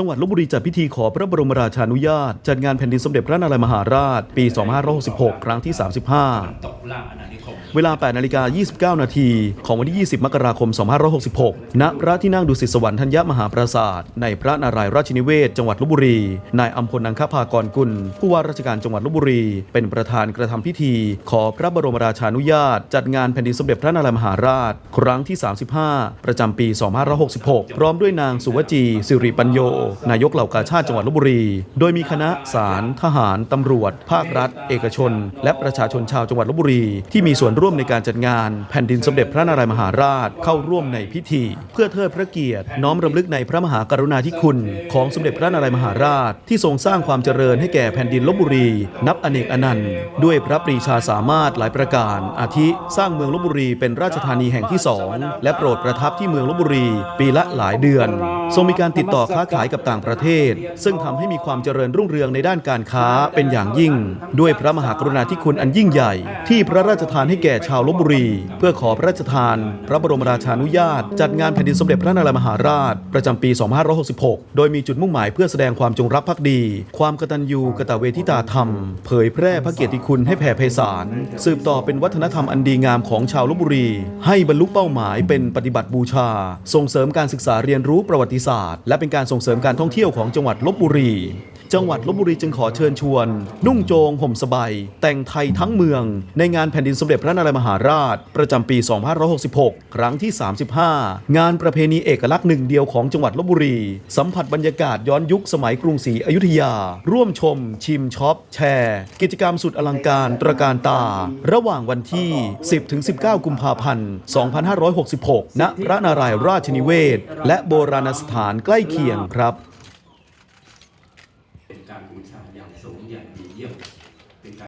จังหวัดลบบุรีจัดพิธีขอพระบรมราชานุญาต จัดงานแผ่นดินสมเด็จพระนารายมหาราช ปี 2566 ครั้งที่ 35 เวลา 8 นาฬิกา 29 นาที ของวันที่ 20 มกราคม 2566 ณ พระที่นั่งดุสิตสวรรค์ธัญญมหาปราศาสตร์ในพระนารายณ์ราชินิเวศ จังหวัดลบบุรี นายอัมพลนังคภากรกุล ผู้ว่าราชการจังหวัดลบบุรี เป็นประธานกระทำพิธี ขอพระบรมราชานุญาต จัดงานแผ่นดินสมเด็จพระนารายมหาราช ครั้งที่ 35 ประจำปี 2566 พร้อมด้วยนางสุวจีสิริปัญโยนายกเหล่ากาชาติจังหวัดลบบุรี โดยมีคณะศาลทหารตำรวจ ภาครัฐ เอกชน และประชาชนชาวจังหวัดลบบุรี ที่มีส่วนร่วมในการจัดงาน แผ่นดินสมเด็จพระนารายมหาราชเข้าร่วมในพิธี เพื่อเทิดพระเกียรติน้อมรำลึกในพระมหากรุณาธิคุณ ของสมเด็จพระนารายมหาราช ที่ทรงสร้างความเจริญให้แก่แผ่นดินลบบุรี นับอเนกอนันต์ ด้วยพระปรีชาสามารถหลายประการ อาทิ สร้างเมืองลบบุรีเป็นราชธานีแห่งที่สองและโปรดประทับที่เมืองลบบุรี ปีละหลายเดือน ทรงมีการติดต่อค้าขายกับต่างประเทศ ซึ่งทำให้มีความเจริญรุ่งเรืองในด้านการค้าเป็นอย่างยิ่ง ด้วยพระมหากรุณาธิคุณอันยิ่งใหญ่ ที่พระราชทานให้แก่ชาวลบบุรี เพื่อขอพระราชทาน พระบรมราชานุญาต จัดงานแผ่นดินสมเด็จพระนารายมหาราช ประจำปี 2566 โดยมีจุดมุ่งหมายเพื่อแสดงความจงรักภักดี ความกตัญญูกตเวทิตาธรรม เผยแพร่พระเกียรติคุณให้แผ่ไพศาลสืบต่อเป็นวัฒนธรรมอันดีงามของชาวลบบุรี ให้บรรลุเป้าหมายเป็นปฏิบัติบูชา ส่งเสริมการศึกษาเรียนรู้ประวัติศาสตร์ และเป็นการส่งเสริมการท่องเที่ยวของจังหวัดลบบุรี จังหวัดลบบุรีจึงขอเชิญชวน นุ่งโจงห่มสบายแต่งไทยทั้งเมือง ในงานแผ่นดินสมเด็จพระนารายมหาราช ประจำปี 2566 ครั้งที่ 35 งานประเพณีเอกลักษณ์หนึ่งเดียวของจังหวัดลบบุรี สัมผัสบรรยากาศย้อนยุคสมัยกรุงศรีอยุธยา ร่วมชม ชิมช็อป แชร์ กิจกรรมสุดอลังการตระการตา ระหว่างวันที่ 10-19 กุมภาพันธ์ 2566 ณ พระนารายณ์ราชนิเวศ และโบราณสถานใกล้เคียงครับ การบูชาอย่างสูงอย่างดีเยี่ยม